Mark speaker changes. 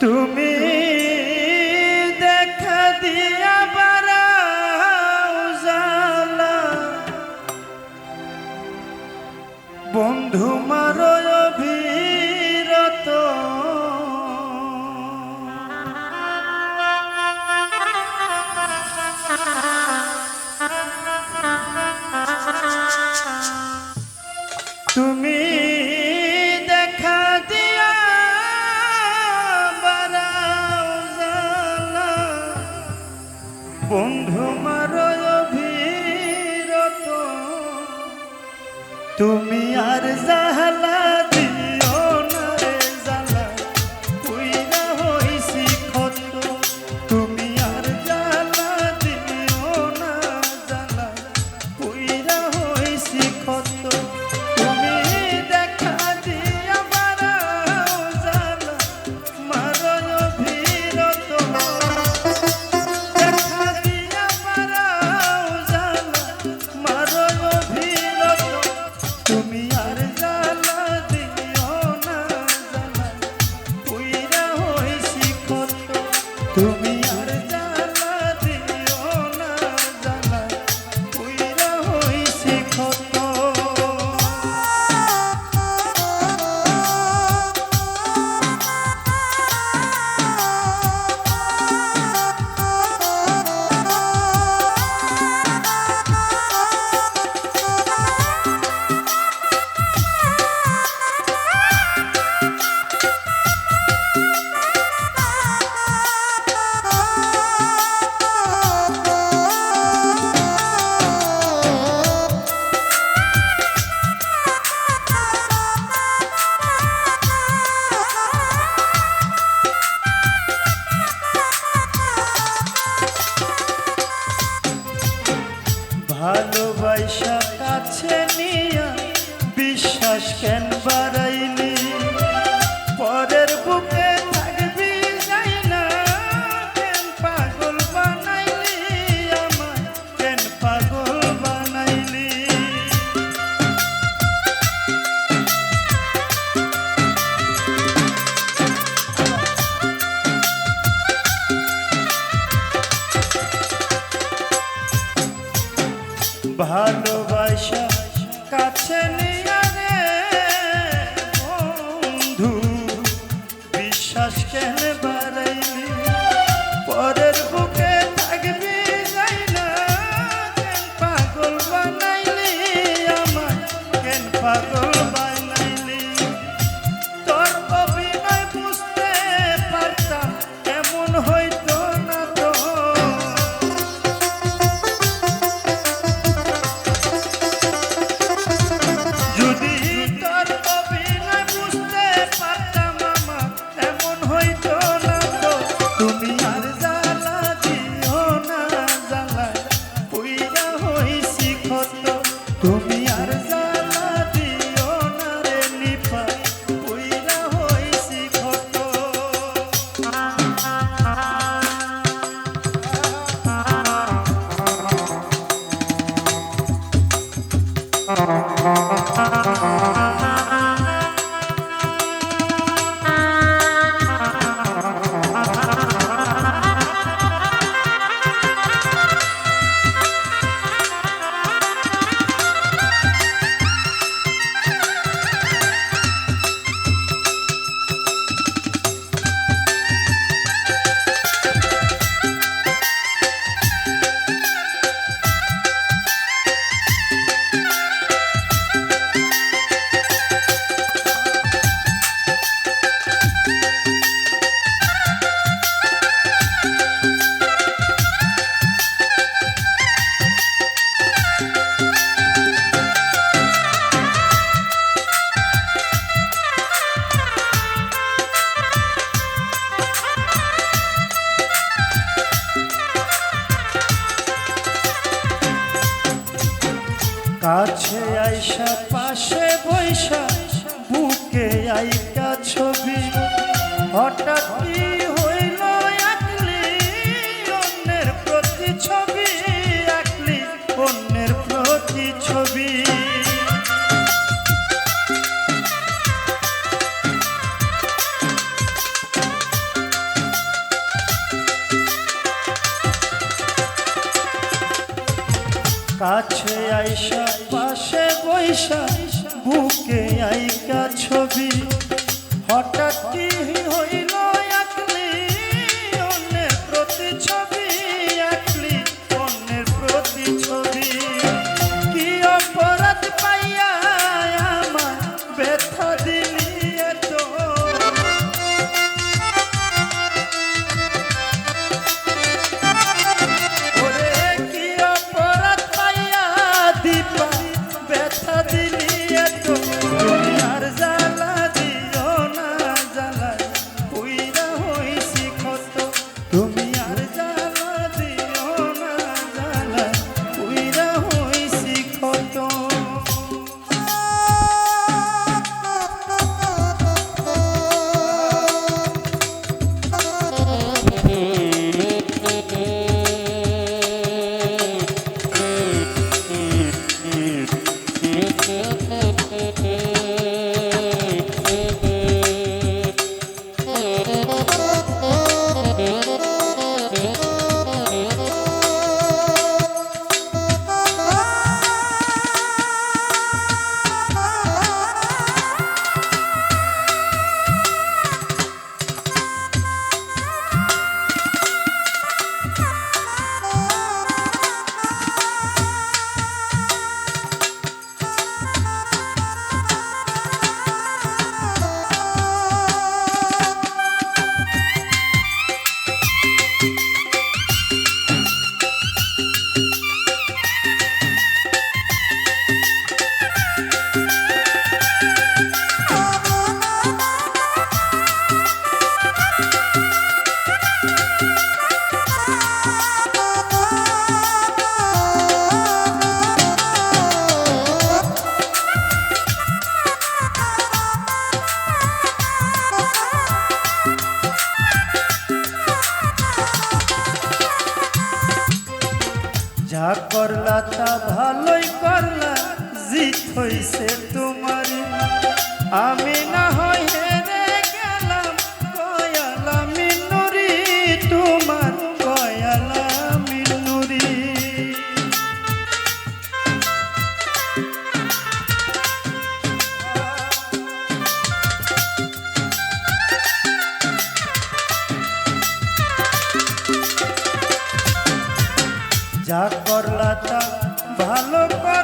Speaker 1: তুমি তুমি আর যা ভালোবাসা কাছে নিয়ে বন্ধু। বিশ্বাস কেন বাড়াইলি, পরের বুকে থাকবি যাই না। পাগল বানাইলি আমার কেন পাগল আসে বৈশা বুকে আইকা ছবি। হঠাৎ কি হইল একলি অন্যের প্রতি ছবি একলি অন্যের প্রতি ছবি কাছে আইসা পাশে পয়সা বুকে আইকা ছবি। হঠাৎ কি হইল? যা করলা তা ভালোই করলা জিত হয়েছে তোমার আমি না হয় করলাটা ভালো কর